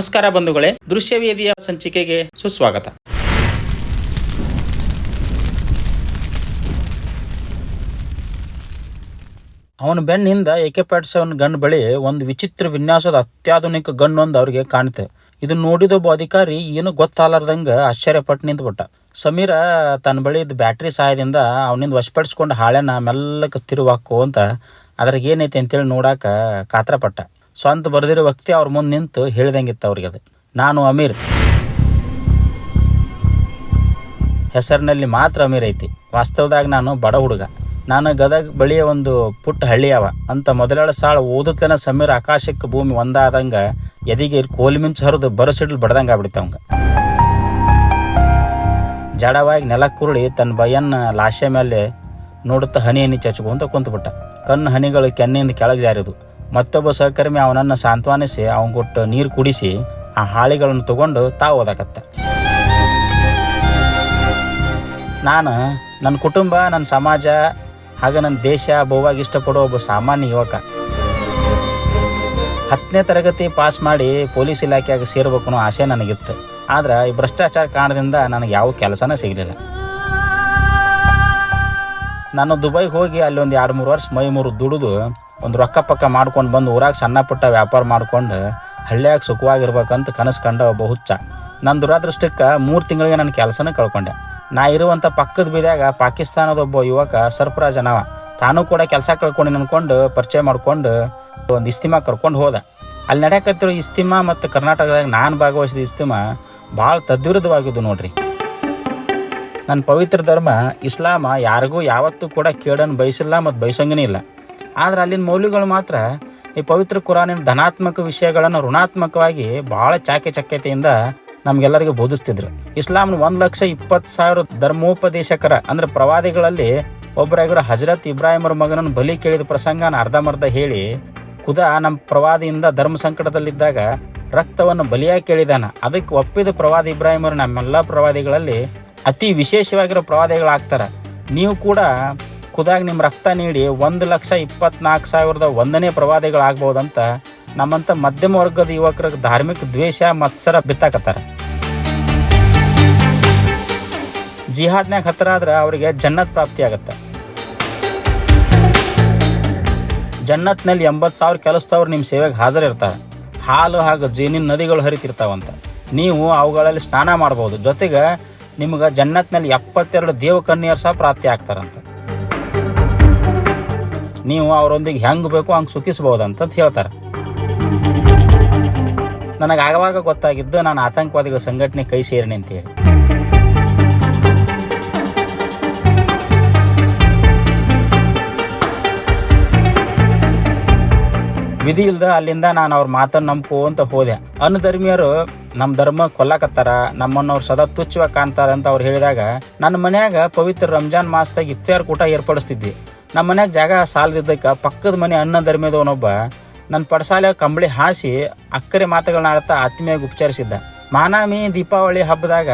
ನಮಸ್ಕಾರ ಬಂಧುಗಳೇ ದೃಶ್ಯವೇದಿಯ ಸಂಚಿಕೆಗೆ ಸುಸ್ವಾಗತ. ಅವನ ಬೆನ್ನಿಂದ ಎಕೆ ಪ್ಯಾಟ್ ಸೆವೆನ್ ಗನ್ ಬಳಿ ಒಂದು ವಿಚಿತ್ರ ವಿನ್ಯಾಸದ ಅತ್ಯಾಧುನಿಕ ಗನ್ ಒಂದು ಅವ್ರಿಗೆ ಕಾಣುತ್ತೆ ಇದನ್ನ ನೋಡಿದ ಒಬ್ಬ ಅಧಿಕಾರಿ ಏನು ಗೊತ್ತಾಲಾರ್ದಂಗ ಆಶ್ಚರ್ಯಪಟ್ಟು ನಿಂತ್ಬಿಟ್ಟ. ಸಮೀರ ತನ್ನ ಬಳಿ ಇದ್ದ ಬ್ಯಾಟ್ರಿ ಸಹಾಯದಿಂದ ಅವನಿಂದ ವಶಪಡಿಸ್ಕೊಂಡು ಹಾಳೆನ ಮೆಲ್ಲಕ್ಕೆ ತಿರುವಾಕು ಅಂತ ಅದ್ರಾಗ ಏನೈತೆ ಅಂತೇಳಿ ನೋಡಾಕ ಕಾತ್ರಪಟ್ಟ. ಸ್ವಂತ ಬರೆದಿರೋ ವ್ಯಕ್ತಿ ಅವ್ರ ಮುಂದೆ ನಿಂತು ಹೇಳ್ದಂಗಿತ್ತು ಅವ್ರಿಗೆ ಅದು. ನಾನು ಅಮೀರ್. ಹೆಸರಿನಲ್ಲಿ ಮಾತ್ರ ಅಮೀರ್ ಐತಿ. ವಾಸ್ತವದಾಗ ನಾನು ಬಡ ಹುಡುಗ. ನಾನು ಗದಗ ಬಳಿಯ ಒಂದು ಪುಟ್ಟ ಹಳ್ಳಿ ಅವ. ಅಂತ ಮೊದಲೇಳ ಸಾಳು ಓದುತ್ತೇನೆ ಸಮೀರ್ ಆಕಾಶಕ್ಕೆ ಭೂಮಿ ಒಂದಾದಂಗ ಎದಿಗೆ ಕೋಲಿ ಮಿಂಚು ಹರಿದು ಬರಸಿಡ್ಲು ಬಡ್ದಂಗ ಆಗ್ಬಿಡ್ತ ಅವಂಗ. ಜಡವಾಗಿ ನೆಲ ಕುರುಳಿ ತನ್ನ ಬಯ್ಯನ್ನ ಲಾಶೆ ಮೇಲೆ ನೋಡುತ್ತಾ ಹನಿ ಹನಿ ಚಚ್ಕೊಂತ ಕುಂತ್ಬಿಟ್ಟ. ಕಣ್ಣು ಹನಿಗಳು ಕೆನ್ನೆಯಿಂದ ಕೆಳಗೆ ಜಾರಿದು ಮತ್ತೊಬ್ಬ ಸಹಕರ್ಮಿ ಅವನನ್ನು ಸಾಂತ್ವನಿಸಿ, ಅವನ್ ಕೊಟ್ಟು ನೀರು ಕುಡಿಸಿ, ಆ ಹಾಳಿಗಳನ್ನು ತಗೊಂಡು ತಾವು ಓದಾಕತ್ತ ನಾನು ನನ್ನ ಕುಟುಂಬ ನನ್ನ ಸಮಾಜ, ಹಾಗೆ ನನ್ನ ದೇಶ, ಬಹುವಾಗಿ ಇಷ್ಟಪಡೋ ಒಬ್ಬ ಸಾಮಾನ್ಯ ಯುವಕ. ಹತ್ತನೇ ತರಗತಿ ಪಾಸ್ ಮಾಡಿ ಪೊಲೀಸ್ ಇಲಾಖೆಯಾಗ ಸೇರ್ಬೇಕು ಅನ್ನೋ ಆಸೆ ನನಗಿತ್ತು. ಆದ್ರೆ ಈ ಭ್ರಷ್ಟಾಚಾರ ಕಾರಣದಿಂದ ನನಗೆ ಯಾವ ಕೆಲಸನೇ ಸಿಗಲಿಲ್ಲ. ನಾನು ದುಬೈಗೆ ಹೋಗಿ ಅಲ್ಲಿ ಒಂದು ಎರಡು ಮೂರು ವರ್ಷ ಮೈ ಮೂರು ದುಡಿದು ಒಂದು ರೊಕ್ಕ ಪಕ್ಕ ಮಾಡ್ಕೊಂಡು ಬಂದು ಊರಾಗ ಸಣ್ಣ ಪುಟ್ಟ ವ್ಯಾಪಾರ ಮಾಡ್ಕೊಂಡು ಹಳ್ಳಿಯಾಗ ಸುಖವಾಗಿರ್ಬೇಕಂತ ಕನಸು ಕಂಡ ಒಬ್ಬ ಹುಚ್ಚ. ನನ್ನ ದುರಾದೃಷ್ಟಕ್ಕೆ ಮೂರು ತಿಂಗಳಿಗೆ ನನ್ನ ಕೆಲಸನ ಕಳ್ಕೊಂಡೆ. ನಾ ಇರುವಂಥ ಪಕ್ಕದ ಬೀದ್ಯಾಗ ಪಾಕಿಸ್ತಾನದ ಒಬ್ಬ ಯುವಕ ಸರ್ಫರಾಜ್ ಅನವ ತಾನೂ ಕೂಡ ಕೆಲಸ ಕಳ್ಕೊಂಡು ಅನ್ಕೊಂಡು ಪರಿಚಯ ಮಾಡ್ಕೊಂಡು ಒಂದು ಇಸ್ತಿಮಾ ಕರ್ಕೊಂಡು ಹೋದೆ. ಅಲ್ಲಿ ನಡೆಯಕತ್ತಿರೋ ಇಸ್ತಿಮಾ ಮತ್ತು ಕರ್ನಾಟಕದಾಗ ನಾನು ಭಾಗವಹಿಸಿದ ಇಸ್ತಿಮಾ ಭಾಳ ತದ್ವಿರುದ್ಧವಾಗಿದ್ದು ನೋಡ್ರಿ. ನನ್ನ ಪವಿತ್ರ ಧರ್ಮ ಇಸ್ಲಾಮ ಯಾರಿಗೂ ಯಾವತ್ತೂ ಕೂಡ ಕೇಡನ್ನು ಬಯಸಿಲ್ಲ ಮತ್ತು ಬಯಸಂಗನೇ ಇಲ್ಲ. ಆದ್ರೆ ಅಲ್ಲಿನ ಮೌಲ್ಯಗಳು ಮಾತ್ರ ಈ ಪವಿತ್ರ ಕುರಾನಿನ ಧನಾತ್ಮಕ ವಿಷಯಗಳನ್ನು ಋಣಾತ್ಮಕವಾಗಿ ಭಾಳ ಚಾಕೆ ಚಕ್ಯತೆಯಿಂದ ನಮ್ಗೆಲ್ಲರಿಗೂ ಬೋಧಿಸ್ತಿದ್ರು. ಇಸ್ಲಾಂನ ಒಂದ್ ಲಕ್ಷ ಇಪ್ಪತ್ತು ಸಾವಿರ ಧರ್ಮೋಪದೇಶಕರ ಅಂದ್ರೆ ಪ್ರವಾದಿಗಳಲ್ಲಿ ಒಬ್ಬರಾಗಿರೋ ಹಜರತ್ ಇಬ್ರಾಹಿಮರ ಮಗನನ್ನು ಬಲಿ ಕೇಳಿದ ಪ್ರಸಂಗನ ಅರ್ಧಮರ್ಧ ಹೇಳಿ, ಖುದಾ ನಮ್ಮ ಪ್ರವಾದಿಯಿಂದ ಧರ್ಮ ಸಂಕಟದಲ್ಲಿದ್ದಾಗ ರಕ್ತವನ್ನು ಬಲಿಯಾಗಿ ಕೇಳಿದಾನ. ಅದಕ್ಕೆ ಒಪ್ಪಿದ ಪ್ರವಾದಿ ಇಬ್ರಾಹಿಮರು ನಮ್ಮೆಲ್ಲ ಪ್ರವಾದಿಗಳಲ್ಲಿ ಅತಿ ವಿಶೇಷವಾಗಿರೋ ಪ್ರವಾದಿಗಳಾಗ್ತಾರ. ನೀವು ಕೂಡ ಖುದಾಗ ನಿಮ್ಮ ರಕ್ತ ನೀಡಿ ಒಂದು ಲಕ್ಷ ಇಪ್ಪತ್ನಾಲ್ಕು ಸಾವಿರದ ಒಂದನೇ ಪ್ರವಾದಿಗಳಾಗ್ಬೋದಂತ ನಮ್ಮಂತ ಮಧ್ಯಮ ವರ್ಗದ ಯುವಕರಿಗೆ ಧಾರ್ಮಿಕ ದ್ವೇಷ, ಮತ್ಸರ ಬಿತ್ತಾಕತ್ತಾರ. ಜಿಹಾದ್ನ್ಯಾಗ ಹತ್ರ ಆದ್ರೆ ಅವರಿಗೆ ಜನ್ನತ್ ಪ್ರಾಪ್ತಿ ಆಗತ್ತೆ. ಜನ್ನತ್ನಲ್ಲಿ ಎಂಬತ್ತು ಸಾವಿರ ಕೆಲಸದವ್ರು ನಿಮ್ಮ ಸೇವೆಗೆ ಹಾಜರಿರ್ತಾರೆ. ಹಾಲು ಹಾಗೂ ಜೇನಿನ ನದಿಗಳು ಹರಿತಿರ್ತಾವಂತ. ನೀವು ಅವುಗಳಲ್ಲಿ ಸ್ನಾನ ಮಾಡ್ಬೋದು. ಜೊತೆಗೆ ನಿಮ್ಗೆ ಜನ್ನತ್ನಲ್ಲಿ ಎಪ್ಪತ್ತೆರಡು ದೇವಕನ್ಯರು ಸಹ ಪ್ರಾಪ್ತಿ ಆಗ್ತಾರಂತ. ನೀವು ಅವರೊಂದಿಗೆ ಹೆಂಗೆ ಬೇಕೋ ಹಂಗೆ ಸುಖಿಸ್ಬೋದಂತ ಹೇಳ್ತಾರೆ. ನನಗೆ ಆಗವಾಗ ಗೊತ್ತಾಗಿದ್ದು ನಾನು ಆತಂಕವಾದಿಗಳ ಸಂಘಟನೆ ಕೈ ಸೇರಿನಿ ಅಂತೇಳಿ. ವಿಧಿ ಇಲ್ದ ಅಲ್ಲಿಂದ ನಾನು ಅವ್ರ ಮಾತನ್ನು ಅಂತ ಹೋದೆ. ಅನುಧರ್ಮೀಯರು ನಮ್ಮ ಧರ್ಮ ಕೊಲ್ಲಕತ್ತಾರ, ನಮ್ಮನ್ನ ಅವ್ರು ಸದಾ ತುಚ್ಚವಾಗಿ ಕಾಣ್ತಾರ ಅಂತ ಅವ್ರು ಹೇಳಿದಾಗ, ನನ್ನ ಮನ್ಯಾಗ ಪವಿತ್ರ ರಂಜಾನ್ ಮಾಸದಾಗ ಇಫ್ತಾರ್ ಕೂಟ ಏರ್ಪಡಿಸ್ತಿದ್ವಿ. ನಮ್ಮ ಮನ್ಯಾಗ ಜಾಗ ಸಾಲದಿದ್ದಕ್ಕೆ ಪಕ್ಕದ ಮನೆ ಅನ್ನ ಧರ್ಮದವನೊಬ್ಬ ನನ್ನ ಪಡಸಾಲೆ ಕಂಬಳಿ ಹಾಸಿ ಅಕ್ಕರೆ ಮಾತುಗಳನ್ನ ಆಡ್ತಾ ಆತ್ಮೀಯಾಗಿ ಉಪಚರಿಸಿದ್ದ. ಮಾನಾಮಿ ದೀಪಾವಳಿ ಹಬ್ಬದಾಗ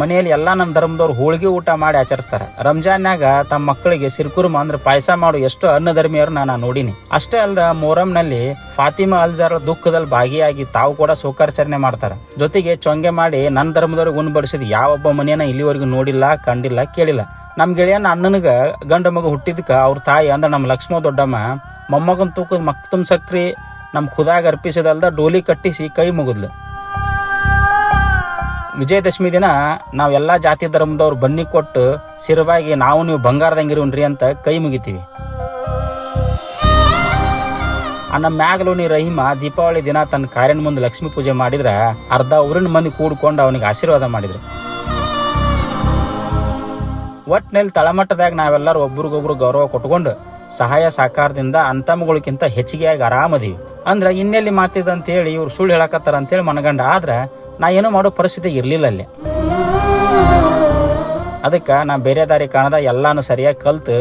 ಮನೆಯಲ್ಲಿ ಎಲ್ಲ ನನ್ನ ಧರ್ಮದವ್ರು ಹೋಳಿಗೆ ಊಟ ಮಾಡಿ ಆಚರಿಸ್ತಾರೆ. ರಂಜಾನ್ಯಾಗ ತಮ್ಮ ಮಕ್ಕಳಿಗೆ ಸಿರ್ಕುರ್ಮ ಅಂದ್ರೆ ಪಾಯಸ ಮಾಡು ಎಷ್ಟು ಅನ್ನ ಧರ್ಮೀಯರನ್ನ ನಾನು ನೋಡಿನಿ. ಅಷ್ಟೇ ಅಲ್ದ ಮೊಹರಂನಲ್ಲಿ ಫಾತಿಮಾ ಅಲ್ಜಾರ್ ದುಃಖದಲ್ಲಿ ಭಾಗಿಯಾಗಿ ತಾವು ಕೂಡ ಶೋಕಾಚರಣೆ ಮಾಡ್ತಾರ. ಜೊತೆಗೆ ಚೊಂಗೆ ಮಾಡಿ ನನ್ನ ಧರ್ಮದವ್ರಿಗೆ ಉಣ್ಬಡಿಸಿದ ಯಾವೊಬ್ಬ ಮನೆಯನ್ನ ಇಲ್ಲಿವರೆಗೂ ನೋಡಿಲ್ಲ, ಕಂಡಿಲ್ಲ, ಕೇಳಿಲ್ಲ. ನಮ್ಮ ಗೆಳೆಯನ ಅಣ್ಣನಿಗೆ ಗಂಡ ಮಗ ಹುಟ್ಟಿದ್ಕ ಅವ್ರ ತಾಯಿ ಅಂದ್ರೆ ನಮ್ಮ ಲಕ್ಷ್ಮ ದೊಡ್ಡಮ್ಮ, ಮೊಮ್ಮಗನ ತೂಕದ ಮಕ್ತುಮ್ ಸಕ್ರಿ ನಮ್ಮ ಖುದಾಗ ಅರ್ಪಿಸಿದಲ್ದ ಡೋಲಿ ಕಟ್ಟಿಸಿ ಕೈ ಮುಗಿದ್ಲು. ವಿಜಯದಶಮಿ ದಿನ ನಾವೆಲ್ಲ ಜಾತಿ ಧರ್ಮದವ್ರು ಬನ್ನಿ ಕೊಟ್ಟು ಸಿರವಾಗಿ ನಾವು ನೀವು ಬಂಗಾರದಂಗಿರುನ್ರಿ ಅಂತ ಕೈ ಮುಗಿತೀವಿ. ಆ ನಮ್ಮ ಮ್ಯಾಗಲೋನಿ ರಹಿಮ ದೀಪಾವಳಿ ದಿನ ತನ್ನ ಕಾರ್ಯನ ಮುಂದೆ ಲಕ್ಷ್ಮೀ ಪೂಜೆ ಮಾಡಿದ್ರೆ ಅರ್ಧ ಊರಿನ ಮಂದಿ ಕೂಡ್ಕೊಂಡು ಅವನಿಗೆ ಆಶೀರ್ವಾದ ಮಾಡಿದ್ರು. ಒಟ್ನಲ್ಲಿ ತಳಮಟ್ಟದಾಗ ನಾವೆಲ್ಲರೂ ಒಬ್ರಿಗೊಬ್ರು ಗೌರವ ಕೊಟ್ಕೊಂಡು ಸಹಾಯ ಸಹಕಾರದಿಂದ ಅಂತಮಗಳಿಗಿಂತ ಹೆಚ್ಚಿಗೆಯಾಗಿ ಆರಾಮದೀವಿ. ಅಂದ್ರೆ ಇನ್ನೆಲ್ಲಿ ಮಾತಿದಂತೇಳಿ ಇವ್ರು ಸುಳ್ಳು ಹೇಳಕತ್ತಾರ ಅಂತೇಳಿ ಮನಗಂಡ ಆದ್ರೆ ನಾ ಏನು ಮಾಡೋ ಪರಿಸ್ಥಿತಿ ಇರಲಿಲ್ಲ ಅಲ್ಲಿ. ಅದಕ್ಕೆ ನಾ ಬೇರೆ ದಾರಿ ಕಾಣದ ಎಲ್ಲಾನು ಸರಿಯಾಗಿ ಕಲ್ತು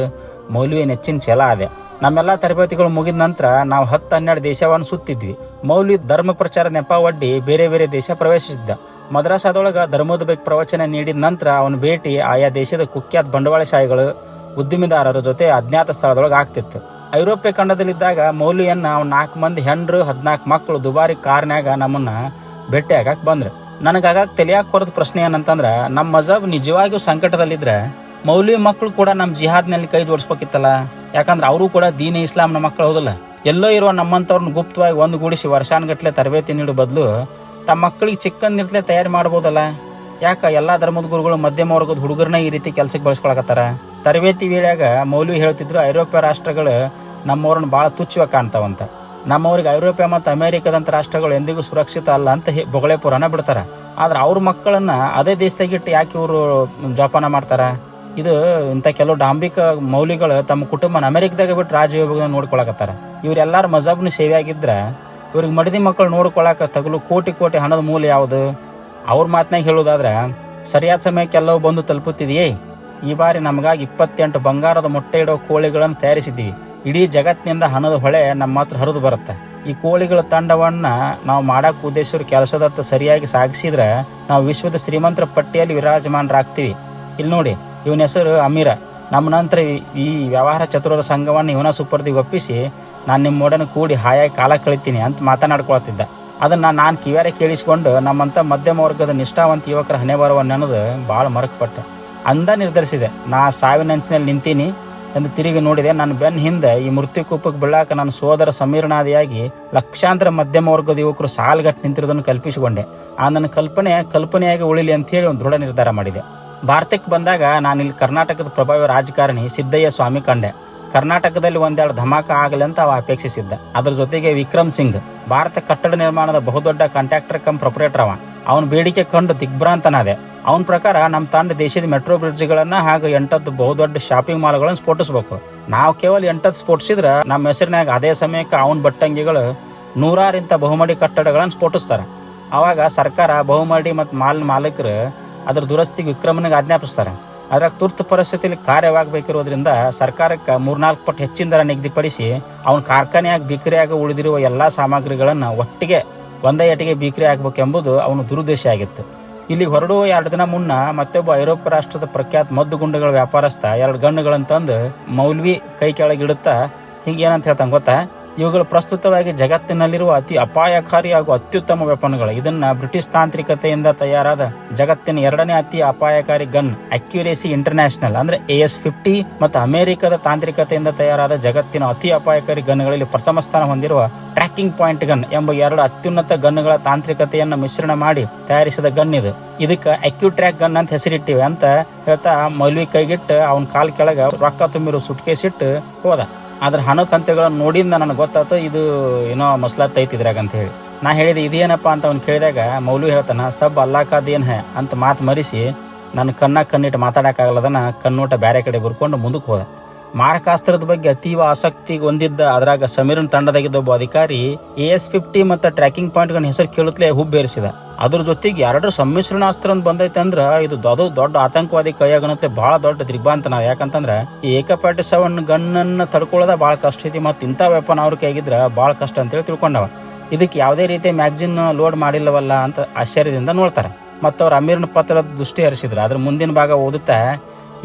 ಮೌಲ್ವಿ ನೆಚ್ಚಿನ ಛಲ ಅದೆ ನಮ್ಮೆಲ್ಲ ತರಬೇತಿಗಳು ಮುಗಿದ ನಂತರ ನಾವು ಹತ್ತು ಹನ್ನೆರಡು ದೇಶವನ್ನು ಸುತ್ತಿದ್ವಿ. ಮೌಲ್ವಿ ಧರ್ಮ ಪ್ರಚಾರ ನೆಪ ಒಡ್ಡಿ ಬೇರೆ ಬೇರೆ ದೇಶ ಪ್ರವೇಶಿಸಿದ್ದ. ಮದ್ರಾಸಾದೊಳಗೆ ಧರ್ಮದ ಬಗ್ಗೆ ಪ್ರವಚನ ನೀಡಿದ ನಂತರ ಅವನ ಭೇಟಿ ಆಯಾ ದೇಶದ ಕುಖ್ಯಾತ ಬಂಡವಾಳಶಾಹಿಗಳು ಉದ್ದಿಮೆದಾರರ ಜೊತೆ ಅಜ್ಞಾತ ಸ್ಥಳದೊಳಗೆ ಆಗ್ತಿತ್ತು. ಐರೋಪ್ಯ ಖಂಡದಲ್ಲಿದ್ದಾಗ ಮೌಲ್ಯನ್ನ ಅವ್ನ ನಾಲ್ಕು ಮಂದಿ ಹೆಂಡ್ರು, ಹದಿನಾಲ್ಕು ಮಕ್ಕಳು ದುಬಾರಿ ಕಾರ್ನ್ಯಾಗ ನಮ್ಮನ್ನ ಭೇಟಿ ಆಗಕ್ಕೆ ಬಂದ್ರು. ನನಗಾಗ ಆಗಾಗ ತಲೆಯಾಕ ಹೊರದ ಪ್ರಶ್ನೆ ಏನಂತಂದ್ರೆ ನಮ್ಮ ಮಜಬ್ ನಿಜವಾಗಿಯೂ ಸಂಕಟದಲ್ಲಿದ್ರೆ ಮೌಲ್ಯ ಮಕ್ಕಳು ಕೂಡ ನಮ್ಮ ಜಿಹಾದ್ನಲ್ಲಿ ಕೈ ಜೋಡಿಸ್ಬೇಕಿತ್ತಲ್ಲ? ಯಾಕಂದ್ರೆ ಅವರು ಕೂಡ ದೀನ ಇಸ್ಲಾಂನ ಮಕ್ಕಳು ಹೌದಲ್ಲ? ಎಲ್ಲೋ ಇರುವ ನಮ್ಮಂಥವ್ರನ್ನ ಗುಪ್ತವಾಗಿ ಒಂದುಗೂಡಿಸಿ ವರ್ಷಾನ್ಗಟ್ಲೆ ತರಬೇತಿ ನೀಡೋ ಬದಲು ತಮ್ಮ ಮಕ್ಕಳಿಗೆ ಚಿಕ್ಕಂದಿರ್ತಲೇ ತಯಾರಿ ಮಾಡ್ಬೋದಲ್ಲ? ಯಾಕೆ ಎಲ್ಲ ಧರ್ಮದ ಗುರುಗಳು ಮಧ್ಯಮ ವರ್ಗದ ಹುಡುಗರನ್ನ ಈ ರೀತಿ ಕೆಲಸಕ್ಕೆ ಬಳಸ್ಕೊಳಕತ್ತಾರ? ತರಬೇತಿ ವೇಳೆಯಾಗ ಮೌಲ್ಯ ಹೇಳ್ತಿದ್ರು, ಐರೋಪ್ಯ ರಾಷ್ಟ್ರಗಳು ನಮ್ಮವ್ರನ್ನ ಭಾಳ ತುಚ್ಛವಾಗಿ ಕಾಣ್ತಾವಂತ. ನಮ್ಮವ್ರಿಗೆ ಐರೋಪ್ಯ ಮತ್ತು ಅಮೆರಿಕದಂಥ ರಾಷ್ಟ್ರಗಳು ಎಂದಿಗೂ ಸುರಕ್ಷಿತ ಅಲ್ಲ ಅಂತ ಹೇ ಬೊಗಳೆ ಪುರಾಣ ಬಿಡ್ತಾರ. ಆದ್ರೆ ಅವ್ರ ಮಕ್ಕಳನ್ನ ಅದೇ ದೇಶದಾಗಿಟ್ಟು ಯಾಕೆ ಇವರು ಜೋಪಾನ ಮಾಡ್ತಾರ? ಇದು ಇಂಥ ಕೆಲವು ಡಾಂಬಿಕ ಮೌಲ್ಯಗಳು ತಮ್ಮ ಕುಟುಂಬನ ಅಮೆರಿಕದಾಗ ಬಿಟ್ಟು ರಾಜಯೋಗದ ನೋಡ್ಕೊಳಕತ್ತಾರ. ಇವರೆಲ್ಲಾರು ಮಜಬ್ನ ಸೇವೆ ಆಗಿದ್ರ ಇವ್ರಿಗೆ ಮಡದಿ ಮಕ್ಕಳು ನೋಡ್ಕೊಳಕ ತಗಲು ಕೋಟಿ ಕೋಟಿ ಹಣದ ಮೂಲ ಯಾವುದು? ಅವ್ರ ಮಾತನಾಗ ಹೇಳೋದಾದ್ರೆ, ಸರಿಯಾದ ಸಮಯಕ್ಕೆ ಎಲ್ಲವೂ ಬಂದು ತಲುಪುತ್ತಿದೆಯೇ? ಈ ಬಾರಿ ನಮಗಾಗಿ ಇಪ್ಪತ್ತೆಂಟು ಬಂಗಾರದ ಮೊಟ್ಟೆ ಇಡೋ ಕೋಳಿಗಳನ್ನು ತಯಾರಿಸಿದ್ದೀವಿ. ಇಡೀ ಜಗತ್ತಿನಿಂದ ಹಣದ ಹೊಳೆ ನಮ್ಮ ಹತ್ರ ಹರಿದು ಬರುತ್ತೆ. ಈ ಕೋಳಿಗಳ ತಂಡವನ್ನ ನಾವು ಮಾಡಕ್ ಉದ್ದೇಶಿರೋ ಕೆಲಸದತ್ತ ಸರಿಯಾಗಿ ಸಾಗಿಸಿದ್ರೆ, ನಾವು ವಿಶ್ವದ ಶ್ರೀಮಂತರ ಪಟ್ಟಿಯಲ್ಲಿ ವಿರಾಜಮಾನರಾಗ್ತೀವಿ. ಇಲ್ಲಿ ನೋಡಿ ಇವನ ಹೆಸರು ಅಮೀರ. ನಮ್ಮ ನಂತರ ಈ- ವ್ಯವಹಾರ ಚತುರರ ಸಂಘವನ್ನು ಇವನ ಸುಪರ್ದಿಗೆ ಒಪ್ಪಿಸಿ ನಾನು ನಿಮ್ಮೊಡನೆ ಕೂಡಿ ಹಾಯಾಗಿ ಕಾಲ ಕಳಿತೀನಿ ಅಂತ ಮಾತನಾಡ್ಕೊಳ್ತಿದ್ದ. ಅದನ್ನು ನಾನು ಕಿವ್ಯಾರೆ ಕೇಳಿಸ್ಕೊಂಡು ನಮ್ಮಂಥ ಮಧ್ಯಮ ವರ್ಗದ ನಿಷ್ಠಾವಂತ ಯುವಕರ ಹಣೆ ಅನ್ನೋದು ಭಾಳ ಮರಕಪಟ್ಟೆ. ಅಂದ ನಿರ್ಧರಿಸಿದೆ, ನಾ ಸಾವಿನಂಚಿನಲ್ಲಿ ನಿಂತೀನಿ ಎಂದು ತಿರುಗಿ ನೋಡಿದೆ. ನನ್ನ ಬೆನ್ನ ಹಿಂದೆ ಈ ಮೃತ್ಯು ಕೂಪಕ್ಕೆ ಬೀಳಾಕ ನನ್ನ ಸೋದರ ಸಮೀರನಾದಿಯಾಗಿ ಲಕ್ಷಾಂತರ ಮಧ್ಯಮ ವರ್ಗದ ಯುವಕರು ಸಾಲುಗಟ್ಟು ನಿಂತಿರೋದನ್ನು ಕಲ್ಪಿಸಿಕೊಂಡೆ. ಆ ನನ್ನ ಕಲ್ಪನೆ ಕಲ್ಪನೆಯಾಗಿ ಉಳಿಲಿ ಅಂತೇಳಿ ಒಂದು ದೃಢ ನಿರ್ಧಾರ ಮಾಡಿದೆ. ಭಾರತಕ್ಕೆ ಬಂದಾಗ ನಾನು ಇಲ್ಲಿ ಕರ್ನಾಟಕದ ಪ್ರಭಾವಿ ರಾಜಕಾರಣಿ ಸಿದ್ದಯ್ಯ ಸ್ವಾಮಿ ಕಂಡೆ. ಕರ್ನಾಟಕದಲ್ಲಿ ಒಂದೆರಡು ಧಮಾಕ ಆಗಲಿ ಅಂತ ಅವ ಅಪೇಕ್ಷಿಸಿದ್ದ. ಅದ್ರ ಜೊತೆಗೆ ವಿಕ್ರಮ್ ಸಿಂಗ್, ಭಾರತ ಕಟ್ಟಡ ನಿರ್ಮಾಣದ ಬಹುದೊಡ್ಡ ಕಾಂಟ್ರಾಕ್ಟರ್ ಕಮ್ ಪ್ರೊಪರೇಟರ್ ಅವ. ಅವನ ಬೇಡಿಕೆ ಕಂಡು ದಿಗ್ಭ್ರಾಂತನಾದೆ. ಅವನ ಪ್ರಕಾರ ನಮ್ಮ ತಂಡ ದೇಶದ ಮೆಟ್ರೋ ಬ್ರಿಡ್ಜ್ಗಳನ್ನ ಹಾಗೂ ಎಂಟತ್ತು ಬಹುದೊಡ್ಡ ಶಾಪಿಂಗ್ ಮಾಲ್ಗಳನ್ನು ಸ್ಫೋಟಿಸ್ಬೇಕು. ನಾವು ಕೇವಲ ಎಂಟತ್ತು ಸ್ಫೋಟಿಸಿದ್ರೆ ನಮ್ಮ ಹೆಸರಿನಾಗ ಅದೇ ಸಮಯಕ್ಕೆ ಅವನ ಬಟ್ಟಂಗಿಗಳು ನೂರಾರಿಂತ ಬಹುಮಡಿ ಕಟ್ಟಡಗಳನ್ನು ಸ್ಫೋಟಿಸ್ತಾರೆ. ಅವಾಗ ಸರ್ಕಾರ ಬಹುಮಡಿ ಮತ್ತು ಮಾಲ್ ಮಾಲೀಕರು ಅದ್ರ ದುರಸ್ತಿಗೆ ವಿಕ್ರಮನಿಗೆ ಆಜ್ಞಾಪಿಸ್ತಾರೆ. ಅದ್ರಾಗ ತುರ್ತು ಪರಿಸ್ಥಿತಿಯಲ್ಲಿ ಕಾರ್ಯವಾಗಬೇಕಿರೋದ್ರಿಂದ ಸರ್ಕಾರಕ್ಕೆ ಮೂರ್ನಾಲ್ಕು ಪಟ್ಟು ಹೆಚ್ಚಿನ ದರ ನಿಗದಿಪಡಿಸಿ ಅವನ ಕಾರ್ಖಾನೆಯಾಗಿ ಬಿಕ್ರಿಯಾಗ ಉಳಿದಿರುವ ಎಲ್ಲ ಸಾಮಗ್ರಿಗಳನ್ನು ಒಟ್ಟಿಗೆ, ಒಂದೇ ಏಟಿಗೆ ಬಿಕ್ರಿ ಆಗಬೇಕೆಂಬುದು ಅವನ ದುರುದ್ದೇಶ ಆಗಿತ್ತು. ಇಲ್ಲಿ ಹೊರಡುವ ಎರಡು ದಿನ ಮುನ್ನ ಮತ್ತೊಬ್ಬ ಐರೋಪ್ಯ ರಾಷ್ಟ್ರದ ಪ್ರಖ್ಯಾತ ಮದ್ದು ಗುಂಡುಗಳ ವ್ಯಾಪಾರಸ್ಥ ಎರಡು ಗಣ್ಣುಗಳಂತಂದು ತಂದು ಮೌಲ್ವಿ ಕೈ ಕೆಳಗಿಡುತ್ತಾ ಹಿಂಗೆ ಏನಂತ ಹೇಳ್ತಾನೆ ಗೊತ್ತಾ? ಇವುಗಳು ಪ್ರಸ್ತುತವಾಗಿ ಜಗತ್ತಿನಲ್ಲಿರುವ ಅತಿ ಅಪಾಯಕಾರಿ ಹಾಗೂ ಅತ್ಯುತ್ತಮ ವೆಪನ್ಗಳು. ಇದನ್ನು ಬ್ರಿಟಿಷ್ ತಾಂತ್ರಿಕತೆಯಿಂದ ತಯಾರಾದ ಜಗತ್ತಿನ ಎರಡನೇ ಅತಿ ಅಪಾಯಕಾರಿ ಗನ್ ಅಕ್ಯುರೇಸಿ ಇಂಟರ್ನ್ಯಾಷನಲ್, ಅಂದ್ರೆ ಎ ಎಸ್ ಫಿಫ್ಟಿ ಮತ್ತು ಅಮೆರಿಕದ ತಾಂತ್ರಿಕತೆಯಿಂದ ತಯಾರಾದ ಜಗತ್ತಿನ ಅತಿ ಅಪಾಯಕಾರಿ ಗನ್ಗಳಲ್ಲಿ ಪ್ರಥಮ ಸ್ಥಾನ ಹೊಂದಿರುವ ಟ್ರ್ಯಾಕಿಂಗ್ ಪಾಯಿಂಟ್ ಗನ್ ಎಂಬ ಎರಡು ಅತ್ಯುನ್ನತ ಗನ್ಗಳ ತಾಂತ್ರಿಕತೆಯನ್ನು ಮಿಶ್ರಣ ಮಾಡಿ ತಯಾರಿಸಿದ ಗನ್ ಇದು. ಇದಕ್ಕೆ ಅಕ್ಯೂ ಟ್ರ್ಯಾಕ್ ಗನ್ ಅಂತ ಹೆಸರಿಟ್ಟಿವೆ ಅಂತ ಹೇಳ್ತಾ ಮೌಲ್ವಿ ಕೈಗಿಟ್ಟು ಅವನ ಕಾಲ್ ಕೆಳಗೆ ರೊಕ್ಕ ತುಂಬಿರೋ ಸುಟ್ಕೇಸ್ ಇಟ್ಟು ಹೋದ. ಅದ್ರ ಹಣ ಕಂತೆಗಳನ್ನು ನೋಡಿಂದ ನನಗೆ ಗೊತ್ತಾಯ್ತು, ಇದು ಏನೋ ಮಸ್ಲಾತ್ ಐತಿ ಇದ್ರಾಗ ಅಂತ ಹೇಳಿ. ನಾ ಹೇಳಿದೆ, ಇದೇನಪ್ಪ ಅಂತ ಅವ್ನು ಕೇಳಿದಾಗ ಮೌಲ್ಯ ಹೇಳ್ತಾನ, ಸಬ್ ಅಲ್ಲಾಕಾದೇನ್ ಹೇ ಅಂತ ಮಾತು ಮರಿಸಿ ನನ್ನ ಕಣ್ಣ ಕಣ್ಣಿಟ್ಟು ಮಾತಾಡೋಕ್ಕಾಗಲ್ಲದನ್ನ ಕಣ್ಣೋಟ ಬೇರೆ ಕಡೆ ಬರ್ಕೊಂಡು ಮುಂದಕ್ಕೆ ಹೋದ. ಮಾರಕಾಸ್ತ್ರದ ಬಗ್ಗೆ ಅತೀವ ಆಸಕ್ತಿ ಹೊಂದಿದ್ದ ಅದ್ರಾಗ ಸಮೀರನ್ ತಂಡದಾಗಿದ್ದ ಒಬ್ಬ ಅಧಿಕಾರಿ ಎ ಎಸ್ ಫಿಫ್ಟಿ ಮತ್ತು ಟ್ರ್ಯಾಕಿಂಗ್ ಪಾಯಿಂಟ್ಗಳ ಹೆಸರು ಕೇಳುತ್ತಲೇ ಹುಬ್ಬೇರಿಸಿದ. ಅದ್ರ ಜೊತೆಗೆ ಎರಡರ ಸಮ್ಮಿಶ್ರಣ ಅಂತ ಬಂದೈತೆ ಅಂದ್ರ ಇದು ದೊಡ್ಡ ದೊಡ್ಡ ಆತಂಕವಾದಿ ಕೈಯಾಗಣತೆ ಬಹಳ ದೊಡ್ಡ ದಿಗ್ಬಾಂತನ ಯಾಕಂತಂದ್ರೆ ಈ ಏಕಪಾಟಿ ಸೆವೆನ್ ಗನ್ನನ್ನ ತಡ್ಕೊಳ್ಳೋದ ಬಹಳ ಕಷ್ಟ ಐತಿ ಮತ್ತು ಇಂಥ ವೆಪನ್ ಅವ್ರ ಕೈಗಿದ್ರೆ ಬಹಳ ಕಷ್ಟ ಅಂತೇಳಿ ತಿಳ್ಕೊಂಡವ. ಇದಕ್ಕೆ ಯಾವುದೇ ರೀತಿ ಮ್ಯಾಗ್ಜಿನ್ ಲೋಡ್ ಮಾಡಿಲ್ಲವಲ್ಲ ಅಂತ ಆಶ್ಚರ್ಯದಿಂದ ನೋಡ್ತಾರೆ. ಮತ್ತು ಅವ್ರ ಅಮೀರ್ನ ಪತ್ರದ ದೃಷ್ಟಿ ಹರಿಸಿದ್ರು. ಅದ್ರ ಮುಂದಿನ ಭಾಗ ಓದುತ್ತಾ,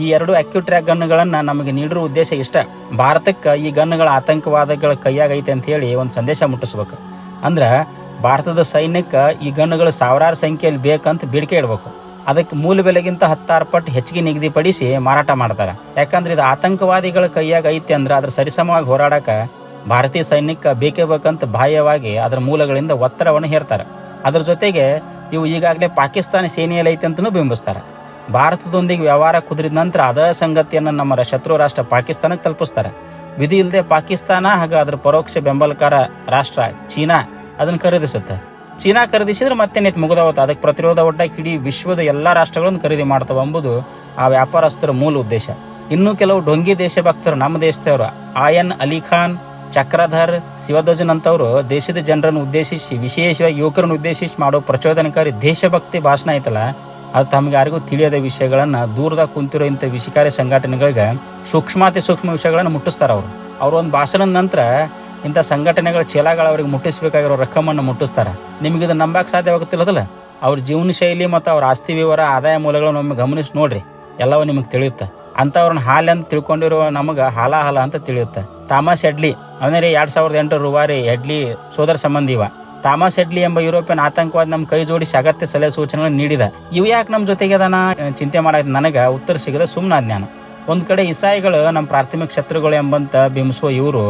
ಈ ಎರಡು ಅಕ್ಯೂ ಟ್ರ್ಯಾಕ್ ಗನ್ಗಳನ್ನ ನಮಗೆ ನೀಡಿರೋ ಉದ್ದೇಶ ಇಷ್ಟ. ಭಾರತಕ್ಕೆ ಈ ಗನ್ಗಳ ಆತಂಕವಾದಗಳ ಕೈಯಾಗೈತೆ ಅಂತ ಹೇಳಿ ಒಂದು ಸಂದೇಶ ಮುಟ್ಟಿಸ್ಬೇಕು. ಅಂದ್ರ ಭಾರತದ ಸೈನ್ಯಕ್ಕೆ ಈ ಗನ್ಗಳು ಸಾವಿರಾರು ಸಂಖ್ಯೆಯಲ್ಲಿ ಬೇಕಂತ ಬೇಡಿಕೆ ಇಡಬೇಕು. ಅದಕ್ಕೆ ಮೂಲ ಬೆಲೆಗಿಂತ ಹತ್ತಾರು ಪಟ್ಟು ಹೆಚ್ಚಿಗೆ ನಿಗದಿಪಡಿಸಿ ಮಾರಾಟ ಮಾಡ್ತಾರೆ. ಯಾಕಂದ್ರೆ ಇದು ಆತಂಕವಾದಿಗಳ ಕೈಯಾಗ ಐತೆ ಅಂದ್ರೆ ಅದ್ರ ಸರಿಸಮವಾಗಿ ಹೋರಾಡಕ ಭಾರತೀಯ ಸೈನ್ಯಕ್ಕೆ ಬೇಕೇ ಬೇಕಂತ ಬಾಹ್ಯವಾಗಿ ಅದರ ಮೂಲಗಳಿಂದ ಒತ್ತಡವನ್ನು ಹೇರ್ತಾರೆ. ಅದರ ಜೊತೆಗೆ ಇವು ಈಗಾಗಲೇ ಪಾಕಿಸ್ತಾನ ಸೇನೆಯಲ್ಲಿ ಐತೆ ಅಂತಲೂ ಬಿಂಬಿಸ್ತಾರೆ. ಭಾರತದೊಂದಿಗೆ ವ್ಯವಹಾರ ಕುದುರಿದ ನಂತರ ಅದೇ ಸಂಗತಿಯನ್ನು ನಮ್ಮ ಶತ್ರು ರಾಷ್ಟ್ರ ಪಾಕಿಸ್ತಾನಕ್ಕೆ ತಲುಪಿಸ್ತಾರೆ. ವಿಧಿ ಇಲ್ಲದೆ ಪಾಕಿಸ್ತಾನ ಹಾಗೂ ಅದರ ಪರೋಕ್ಷ ಬೆಂಬಲಕಾರ ರಾಷ್ಟ್ರ ಚೀನಾ ಅದನ್ನು ಖರೀದಿಸುತ್ತೆ. ಚೀನಾ ಖರೀದಿಸಿದ್ರೆ ಮತ್ತೇನೈತೆ ಮುಗಿದವತ್ತು ಅದಕ್ಕೆ ಪ್ರತಿರೋಧ ಒಟ್ಟಾಗಿ ಇಡೀ ವಿಶ್ವದ ಎಲ್ಲ ರಾಷ್ಟ್ರಗಳನ್ನು ಖರೀದಿ ಮಾಡ್ತಾವೆ ಎಂಬುದು ಆ ವ್ಯಾಪಾರಸ್ಥರ ಮೂಲ ಉದ್ದೇಶ. ಇನ್ನೂ ಕೆಲವು ಡೊಂಗಿ ದೇಶಭಕ್ತರು ನಮ್ಮ ದೇಶದವರು, ಆಯನ್ ಅಲಿ ಖಾನ್, ಚಕ್ರಧರ್, ಶಿವಧ್ವಜನ್ ಅಂತವರು ದೇಶದ ಜನರನ್ನು ಉದ್ದೇಶಿಸಿ, ವಿಶೇಷವಾಗಿ ಯುವಕರನ್ನು ಉದ್ದೇಶಿಸಿ ಮಾಡೋ ಪ್ರಚೋದನಕಾರಿ ದೇಶಭಕ್ತಿ ಭಾಷಣ ಐತಲ್ಲ, ಅದು ತಮಗೆ ಯಾರಿಗೂ ತಿಳಿಯದ ವಿಷಯಗಳನ್ನು ದೂರದಾಗ ಕುಂತಿರೋ ಇಂಥ ವಿಷಕಾರಿ ಸಂಘಟನೆಗಳಿಗೆ ಸೂಕ್ಷ್ಮಾತಿ ಸೂಕ್ಷ್ಮ ವಿಷಯಗಳನ್ನು ಮುಟ್ಟಿಸ್ತಾರೆ ಅವರು ಅವ್ರ ಒಂದು ಭಾಷಣದ ನಂತರ ಇಂಥ ಸಂಘಟನೆಗಳ ಚೀಲಗಳು ಅವ್ರಿಗೆ ಮುಟ್ಟಿಸಬೇಕಾಗಿರೋ ರೊಕ್ಕಮನ್ನು ಮುಟ್ಟಿಸ್ತಾರೆ. ನಿಮಗೆ ಇದು ಸಾಧ್ಯ ಆಗುತ್ತಿಲ್ಲದಲ್ಲ ಅವ್ರ ಜೀವನ ಶೈಲಿ ಮತ್ತು ಅವ್ರ ಆಸ್ತಿ ವಿವರ, ಆದಾಯ ಮೂಲಗಳನ್ನು ಒಮ್ಮೆ ಗಮನಿಸಿ ನೋಡ್ರಿ. ಎಲ್ಲವೂ ನಿಮಗೆ ತಿಳಿಯುತ್ತೆ. ಅಂಥವ್ರನ್ನ ಹಾಲೆ ಅಂತ ತಿಳ್ಕೊಂಡಿರೋ ನಮಗೆ ಹಾಲ ಹಾಲ ಅಂತ ತಿಳಿಯುತ್ತೆ. ತಾಮಸ್ ಹೆಡ್ಲಿ, ಅವನೇ ಎರಡು ಸಾವಿರದ ಎಂಟು ರೂವಾರಿ ಹೆಡ್ಲಿ ಸೋದರ ಸಂಬಂಧಿ ಇವ. ಥಾಮಸ್ ಎಡ್ಲಿ ಎಂಬ ಯುರೋಪಿಯನ್ ಆತಂಕವಾದ ನಮ್ಮ ಕೈ ಜೋಡಿಸಿ ಅಗತ್ಯ ಸಲಹೆ ಸೂಚನೆಗಳನ್ನು ನೀಡಿದ. ಇವು ಯಾಕೆ ನಮ್ಮ ಜೊತೆಗೆ ಅದನ್ನ ಚಿಂತೆ ಮಾಡೋದು ನನಗೆ ಉತ್ತರ ಸಿಗದ ಸುಮ್ಮನ ಜ್ಞಾನ. ಒಂದು ಕಡೆ ಇಸಾಯಿಗಳು ನಮ್ಮ ಪ್ರಾಥಮಿಕ ಶತ್ರುಗಳು ಎಂಬಂತ ಬಿಂಬಿಸುವ ಇವರು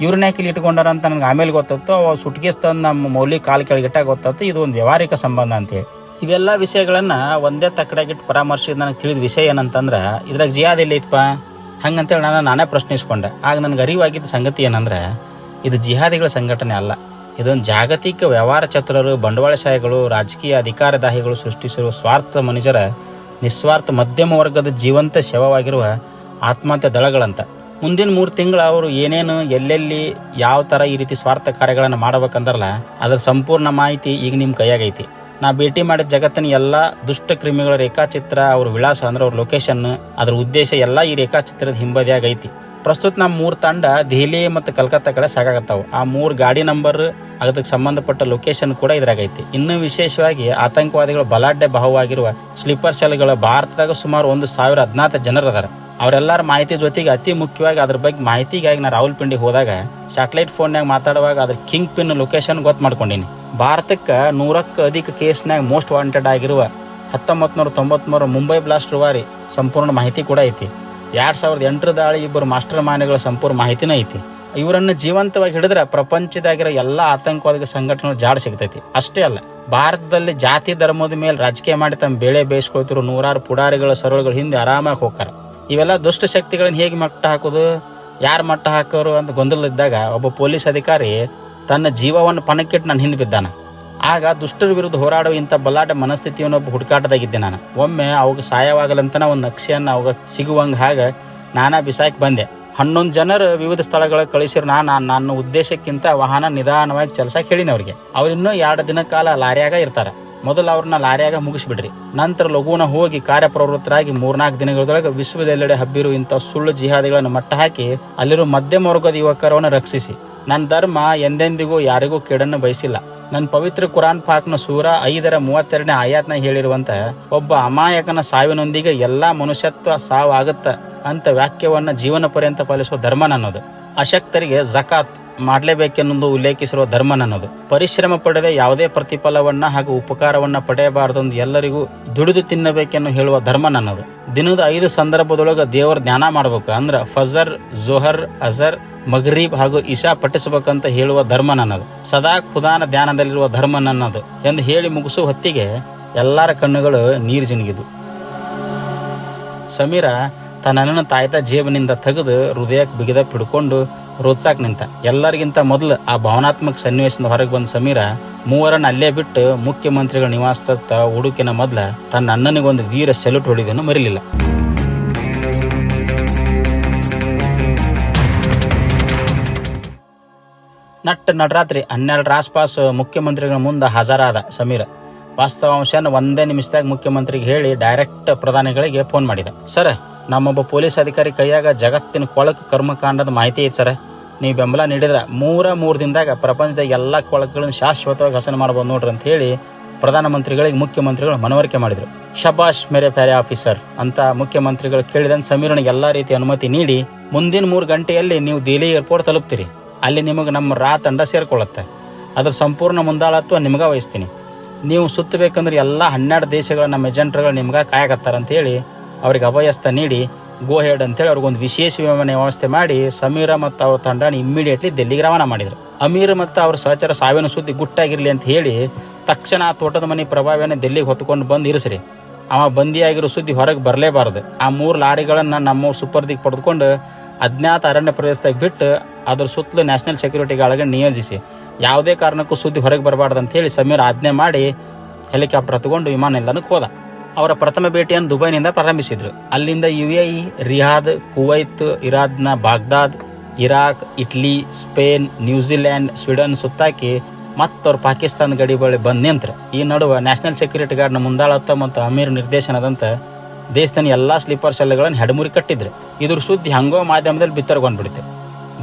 ಇವ್ರನ್ನ ಇಲ್ಲಿ ಇಟ್ಕೊಂಡಾರ ಅಂತ ನನಗೆ ಆಮೇಲೆ ಗೊತ್ತಾಯ್ತು. ಅವ ಸುಟ್ಕೇಸ್ ತಂದು ನಮ್ಮ ಮೌಲ್ಯ ಕಾಲು ಕೆಳಗಿಟ್ಟಾಗ ಗೊತ್ತಾಯ್ತು. ಇದು ಒಂದು ವ್ಯವಹಾರಿಕ ಸಂಬಂಧ ಅಂತೇಳಿ ಇವೆಲ್ಲ ವಿಷಯಗಳನ್ನು ಒಂದೇ ತಕ್ಕಡಾಗಿಟ್ಟು ಪರಾಮರ್ಶಿದ ನನಗೆ ತಿಳಿದ ವಿಷಯ ಏನಂತಂದ್ರೆ, ಇದ್ರಾಗ ಜಿಯಾದ ಎಲ್ಲಿ ಐತಪ್ಪ ಹಂಗಂತೇಳಿ ನಾನು ನಾನೇ ಪ್ರಶ್ನಿಸ್ಕೊಂಡೆ. ಆಗ ನನಗೆ ಅರಿವಾಗಿದ್ದ ಸಂಗತಿ ಏನಂದ್ರೆ, ಇದು ಜಿಹಾದಿಗಳ ಸಂಘಟನೆ ಅಲ್ಲ. ಇದೊಂದು ಜಾಗತಿಕ ವ್ಯವಹಾರ ಚತುರರು ಬಂಡವಾಳಶಾಹಿಗಳು ರಾಜಕೀಯ ಅಧಿಕಾರದಾಹಿಗಳು ಸೃಷ್ಟಿಸಿರುವ ಸ್ವಾರ್ಥ ಮನುಜರ ನಿಸ್ವಾರ್ಥ ಮಧ್ಯಮ ವರ್ಗದ ಜೀವಂತ ಶವವಾಗಿರುವ ಆತ್ಮಹತ್ಯೆ ದಳಗಳಂತ. ಮುಂದಿನ ಮೂರು ತಿಂಗಳು ಅವರು ಏನೇನು, ಎಲ್ಲೆಲ್ಲಿ, ಯಾವ ಥರ ಈ ರೀತಿ ಸ್ವಾರ್ಥ ಕಾರ್ಯಗಳನ್ನು ಮಾಡ್ಬೇಕಂದ್ರಲ್ಲ, ಅದ್ರ ಸಂಪೂರ್ಣ ಮಾಹಿತಿ ಈಗ ನಿಮ್ಮ ಕೈಯಾಗೈತಿ. ನಾ ಭೇಟಿ ಮಾಡಿದ ಜಗತ್ತಿನ ಎಲ್ಲ ದುಷ್ಟ ಕ್ರಿಮಿಗಳ ರೇಖಾಚಿತ್ರ, ಅವ್ರ ವಿಳಾಸ ಅಂದ್ರೆ ಅವ್ರ ಲೊಕೇಶನ್ ಅದ್ರ ಉದ್ದೇಶ ಎಲ್ಲ ಈ ರೇಖಾಚಿತ್ರದ ಹಿಂಬದಿಯಾಗ ಐತಿ. ಪ್ರಸ್ತುತ ನಮ್ಮ ಮೂರು ತಂಡ ದೆಹಲಿ ಮತ್ತು ಕಲ್ಕತ್ತಾ ಕಡೆ ಸಾಕಾಗತ್ತಾವು ಆ ಮೂರು ಗಾಡಿ ನಂಬರ್, ಅದಕ್ಕೆ ಸಂಬಂಧಪಟ್ಟ ಲೊಕೇಶನ್ ಕೂಡ ಇದ್ರಾಗೈತಿ ಇನ್ನು ವಿಶೇಷವಾಗಿ ಆತಂಕವಾದಿಗಳ ಬಲಾಢ್ಯ ಭಾವವಾಗಿರುವ ಸ್ಲೀಪರ್ ಸೆಲ್ಗಳ ಭಾರತದಾಗ ಸುಮಾರು ಒಂದು ಸಾವಿರ ಹದಿನಾಲ್ಕು ಜನರು ಅದಾರ. ಅವರೆಲ್ಲರ ಮಾಹಿತಿ ಜೊತೆಗೆ ಅತಿ ಮುಖ್ಯವಾಗಿ ಅದ್ರ ಬಗ್ಗೆ ಮಾಹಿತಿಗಾಗಿ ನಾ ರಾಹುಲ್ ಪಿಂಡಿಗೆ ಹೋದಾಗ ಸ್ಯಾಟಲೈಟ್ ಫೋನ್ನಾಗ ಮಾತಾಡುವಾಗ ಅದ್ರ ಕಿಂಗ್ ಪಿನ್ ಲೊಕೇಶನ್ ಗೊತ್ತು ಮಾಡ್ಕೊಂಡೀನಿ. ಭಾರತಕ್ಕೆ ನೂರಕ್ಕೂ ಅಧಿಕ ಕೇಸ್ನಾಗ ಮೋಸ್ಟ್ ವಾಂಟೆಡ್ ಆಗಿರುವ ಹತ್ತೊಂಬತ್ತು ನೂರ ಮುಂಬೈ ಬ್ಲಾಸ್ಟ್ ವಾರಿ ಸಂಪೂರ್ಣ ಮಾಹಿತಿ ಕೂಡ ಐತಿ. ಎರಡು ಸಾವಿರದ ಎಂಟರ ದಾಳಿ ಇಬ್ಬರು ಮಾಸ್ಟರ್ ಮಾನ್ಯಗಳ ಸಂಪೂರ್ಣ ಮಾಹಿತಿನೂ ಐತಿ. ಇವರನ್ನು ಜೀವಂತವಾಗಿ ಹಿಡಿದ್ರೆ ಪ್ರಪಂಚದಾಗಿರೋ ಎಲ್ಲ ಆತಂಕವಾದ ಸಂಘಟನೆಗಳು ಜಾಡ್ ಸಿಗ್ತೈತಿ. ಅಷ್ಟೇ ಅಲ್ಲ, ಭಾರತದಲ್ಲಿ ಜಾತಿ ಧರ್ಮದ ಮೇಲೆ ರಾಜಕೀಯ ಮಾಡಿ ತಮ್ಮ ಬೇಳೆ ಬೇಯಿಸ್ಕೊಳ್ತಿರೋ ನೂರಾರು ಪುಡಾರಿಗಳ ಸರಳುಗಳ ಹಿಂದೆ ಆರಾಮಾಗಿ ಹೋಗ್ತಾರೆ. ಇವೆಲ್ಲ ದುಷ್ಟ ಶಕ್ತಿಗಳನ್ನು ಹೇಗೆ ಮಟ್ಟ ಹಾಕೋದು, ಯಾರು ಮಟ್ಟ ಹಾಕೋರು ಅಂತ ಗೊಂದಲದಿದ್ದಾಗ ಒಬ್ಬ ಪೊಲೀಸ್ ಅಧಿಕಾರಿ ತನ್ನ ಜೀವವನ್ನು ಪಣಕ್ಕಿಟ್ಟು ನಾನು ಹಿಂದೆ ಬಿದ್ದಾನ. ಆಗ ದುಷ್ಟರ ವಿರುದ್ಧ ಹೋರಾಡುವ ಇಂಥ ಬಲಾಟ ಮನಸ್ಥಿತಿಯನ್ನು ಒಬ್ಬ ಹುಡುಕಾಟದಾಗಿದ್ದೆ ನಾನು. ಒಮ್ಮೆ ಅವಾಗ ಸಹಾಯವಾಗಲಂತನ ಒಂದು ನಕ್ಷೆಯನ್ನು ಅವಾಗ ಸಿಗುವಂಗೆ ಹಾಗೆ ನಾನಾ ಬಿಸಾಕಿ ಬಂದೆ. ಹನ್ನೊಂದು ಜನರು ವಿವಿಧ ಸ್ಥಳಗಳಿಗೆ ಕಳಿಸಿರು ನಾನು ನನ್ನ ಉದ್ದೇಶಕ್ಕಿಂತ ವಾಹನ ನಿಧಾನವಾಗಿ ಚಲಿಸಕ್ಕೆ ಹೇಳಿನ ಅವ್ರಿಗೆ ಅವ್ರು ಇನ್ನೂ ಎರಡು ದಿನ ಕಾಲ ಲಾರಿಯಾಗ ಇರ್ತಾರೆ. ಮೊದಲು ಅವ್ರನ್ನ ಲಾರಿಯಾಗ ಮುಗಿಸ್ಬಿಡ್ರಿ. ನಂತರ ಲಘುನ ಹೋಗಿ ಕಾರ್ಯಪ್ರವೃತ್ತರಾಗಿ ಮೂರ್ನಾಲ್ಕು ದಿನಗಳೊಳಗೆ ವಿಶ್ವದೆಲ್ಲೆಡೆ ಹಬ್ಬಿರುವ ಇಂಥ ಸುಳ್ಳು ಜಿಹಾದಿಗಳನ್ನು ಮಟ್ಟ ಹಾಕಿ ಅಲ್ಲಿರೋ ಮಧ್ಯಮ ವರ್ಗದ ಯುವಕರನ್ನು ರಕ್ಷಿಸಿ. ನನ್ನ ಧರ್ಮ ಎಂದೆಂದಿಗೂ ಯಾರಿಗೂ ಕೇಡನ್ನು ಬಯಸಿಲ್ಲ. ನನ್ನ ಪವಿತ್ರ ಕುರಾನ್ ಪಾಕ್ನ ಸೂರ ಐದರ ಮೂವತ್ತೆರಡನೇ ಆಯಾತ್ನ ಹೇಳಿರುವಂತ ಒಬ್ಬ ಅಮಾಯಕನ ಸಾವಿನೊಂದಿಗೆ ಎಲ್ಲಾ ಮನುಷ್ಯತ್ವ ಸಾವಾಗುತ್ತ ಅಂತ ವಾಕ್ಯವನ್ನ ಜೀವನ ಪರ್ಯಂತ ಪಾಲಿಸುವ ಧರ್ಮ ನನ್ನದು ಅಶಕ್ತರಿಗೆ ಜಕಾತ್. ಮಾಡಲೇಬೇಕೆನ್ನುವುದು ಉಲ್ಲೇಖಿಸಿರುವ ಧರ್ಮ ನನ್ನದು ಪರಿಶ್ರಮ ಪಡೆದ ಯಾವುದೇ ಪ್ರತಿಫಲವನ್ನ ಹಾಗೂ ಉಪಕಾರವನ್ನ ಪಡೆಯಬಾರದೆಂದು ಎಲ್ಲರಿಗೂ ದುಡಿದು ತಿನ್ನಬೇಕೆನ್ನು ಹೇಳುವ ಧರ್ಮ ನನ್ನದು ದಿನದ ಐದು ಸಂದರ್ಭದೊಳಗೆ ದೇವರ ಧ್ಯಾನ ಮಾಡ್ಬೇಕು. ಅಂದ್ರ ಫಜರ್, ಜೊಹರ್, ಅಜರ್, ಮಗ್ರೀಬ್ ಹಾಗೂ ಇಶಾ ಪಠಿಸಬೇಕಂತ ಹೇಳುವ ಧರ್ಮ ನನ್ನದು ಸದಾ ಖುದಾನ ಧ್ಯಾನದಲ್ಲಿರುವ ಧರ್ಮ ನನ್ನದು ಎಂದು ಹೇಳಿ ಮುಗಿಸುವ ಹೊತ್ತಿಗೆ ಎಲ್ಲರ ಕಣ್ಣುಗಳು ನೀರು ಜಿನಗಿದು ಸಮೀರ ತನ್ನನ್ನು ತಾಯ್ತ ಜೇಬಿನಿಂದ ತೆಗೆದು ಹೃದಯಕ್ಕೆ ಬಿಗಿದ ಹಿಡ್ಕೊಂಡು ರೋದ್ಸಾಕ್ ನಿಂತ. ಎಲ್ಲರಿಗಿಂತ ಮೊದಲು ಆ ಭಾವನಾತ್ಮಕ ಸನ್ನಿವೇಶದಿಂದ ಹೊರಗೆ ಬಂದ ಸಮೀರ ಮೂವರನ್ನ ಅಲ್ಲೇ ಬಿಟ್ಟು ಮುಖ್ಯಮಂತ್ರಿಗಳ ನಿವಾಸದ ಹುಡುಕಿನ ಮೊದಲ ತನ್ನ ಅಣ್ಣನಿಗೊಂದು ವೀರ ಸೆಲ್ಯೂಟ್ ಹೊಡಿದನ್ನು ಮರಿಲಿಲ್ಲ. ನಟ್ ನಡರಾತ್ರಿ ಹನ್ನೆರಡರ ಆಸ್ಪಾಸ್ ಮುಖ್ಯಮಂತ್ರಿಗಳ ಮುಂದೆ ಹಾಜರಾದ ಸಮೀರ. ವಾಸ್ತವಾಂಶನ ಒಂದೇ ನಿಮಿಷದಾಗ ಮುಖ್ಯಮಂತ್ರಿಗೆ ಹೇಳಿ ಡೈರೆಕ್ಟ್ ಪ್ರಧಾನಿಗಳಿಗೆ ಫೋನ್ ಮಾಡಿದೆ. ಸರ್, ನಮ್ಮೊಬ್ಬ ಪೊಲೀಸ್ ಅಧಿಕಾರಿ ಕೈಯಾಗ ಜಗತ್ತಿನ ಕೊಳಕು ಕರ್ಮಕಾಂಡದ ಮಾಹಿತಿ ಐತೆ ಸರ್. ನೀವು ಬೆಂಬಲ ನೀಡಿದ್ರೆ ಮೂರ ಮೂರು ದಿನದಾಗ ಪ್ರಪಂಚದ ಎಲ್ಲ ಕೊಳಕುಗಳನ್ನು ಶಾಶ್ವತವಾಗಿ ಹಸನ ಮಾಡ್ಬೋದು ನೋಡ್ರಿ ಅಂತ ಹೇಳಿ ಪ್ರಧಾನಮಂತ್ರಿಗಳಿಗೆ ಮುಖ್ಯಮಂತ್ರಿಗಳು ಮನವರಿಕೆ ಮಾಡಿದರು. ಶಬಾಷ್ ಮೇರೆ ಪ್ಯಾರೆ ಆಫೀಸರ್ ಅಂತ ಮುಖ್ಯಮಂತ್ರಿಗಳು ಕೇಳಿದಂತೆ ಸಮೀರನಿಗೆ ಎಲ್ಲ ರೀತಿ ಅನುಮತಿ ನೀಡಿ ಮುಂದಿನ ಮೂರು ಗಂಟೆಯಲ್ಲಿ ನೀವು ದೆಹಲಿ ಏರ್ಪೋರ್ಟ್ ತಲುಪ್ತೀರಿ. ಅಲ್ಲಿ ನಿಮಗೆ ನಮ್ಮ ರಾ ತಂಡ ಸೇರ್ಕೊಳ್ಳುತ್ತೆ. ಅದ್ರ ಸಂಪೂರ್ಣ ಮುಂದಾಳತ್ವ ನಿಮಗೆ ವಹಿಸ್ತೀನಿ. ನೀವು ಸುತ್ತಬೇಕಂದ್ರೆ ಎಲ್ಲ ಹನ್ನೆರಡು ದೇಶಗಳ ನಮ್ಮ ಏಜೆಂಟ್ರುಗಳು ನಿಮ್ಗೆ ಅಂತೇಳಿ ಅವ್ರಿಗೆ ಅಭಯಸ್ಥ ನೀಡಿ ಗೋ ಹೆಡ್ ಅಂತೇಳಿ ಅವ್ರಿಗೊಂದು ವಿಶೇಷ ವಿಮಾನ ವ್ಯವಸ್ಥೆ ಮಾಡಿ ಸಮೀರ ಮತ್ತು ಅವ್ರ ತಂಡನ ಇಮ್ಮಿಡಿಯೇಟ್ಲಿ ದೆಲ್ಲಿಗೆ ರವಾನ ಮಾಡಿದರು. ಅಮೀರ್ ಮತ್ತು ಅವ್ರ ಸಹಚರ ಸಾವಿನ ಸುದ್ದಿ ಗುಟ್ಟಾಗಿರಲಿ ಅಂತ ಹೇಳಿ ತಕ್ಷಣ ಆ ತೋಟದ ಮನೆ ಪ್ರಭಾವಿಯನ್ನು ಡೆಲ್ಲಿಗೆ ಹೊತ್ಕೊಂಡು ಬಂದು ಇರಿಸ್ರಿ. ಅವ ಬಂದಿಯಾಗಿರೋ ಸುದ್ದಿ ಹೊರಗೆ ಬರಲೇಬಾರದು. ಆ ಮೂರು ಲಾರಿಗಳನ್ನು ನಮ್ಮ ಸುಪರ್ದಿಗೆ ಪಡೆದುಕೊಂಡು ಅಜ್ಞಾತ ಅರಣ್ಯ ಪ್ರದೇಶದಾಗ ಬಿಟ್ಟು ಅದ್ರ ಸುತ್ತಲೂ ನ್ಯಾಷನಲ್ ಸೆಕ್ಯೂರಿಟಿ ನಿಯೋಜಿಸಿ. ಯಾವುದೇ ಕಾರಣಕ್ಕೂ ಸುದ್ದಿ ಹೊರಗೆ ಬರಬಾರ್ದು ಅಂತ ಹೇಳಿ ಸಮೀರ್ ಆಜ್ಞೆ ಮಾಡಿ ಹೆಲಿಕಾಪ್ಟರ್ ತಗೊಂಡು ವಿಮಾನ ನಿಲ್ದಾಣಕ್ಕೆ ಹೋದ. ಅವರ ಪ್ರಥಮ ಭೇಟಿಯನ್ನು ದುಬೈನಿಂದ ಪ್ರಾರಂಭಿಸಿದ್ರು. ಅಲ್ಲಿಂದ U A E Riyadh, Kuwait, ಇರಾದ್ನ Baghdad, Iraq, Italy, Spain, New Zealand, Sweden ಸುತ್ತಾಕಿ ಮತ್ತವ್ರು ಪಾಕಿಸ್ತಾನ ಗಡಿ ಬಳಿ ಬಂದು ನಿಂತರು. ಈ ನಡುವೆ ನ್ಯಾಷನಲ್ ಸೆಕ್ಯೂರಿಟಿ ಗಾರ್ಡ್ನ ಮುಂದಾಳತ್ತ ಮತ್ತು ಅಮೀರ್ ನಿರ್ದೇಶನದಂತ ದೇಶದ ಎಲ್ಲ ಸ್ಲೀಪರ್ ಸೆಲ್ಗಳನ್ನು ಹೆಡಮುರಿ ಕಟ್ಟಿದ್ರು. ಇದ್ರ ಸುದ್ದಿ ಹಂಗೋ ಮಾಧ್ಯಮದಲ್ಲಿ ಬಿತ್ತರಗೊಂಡ್ಬಿಡುತ್ತೆ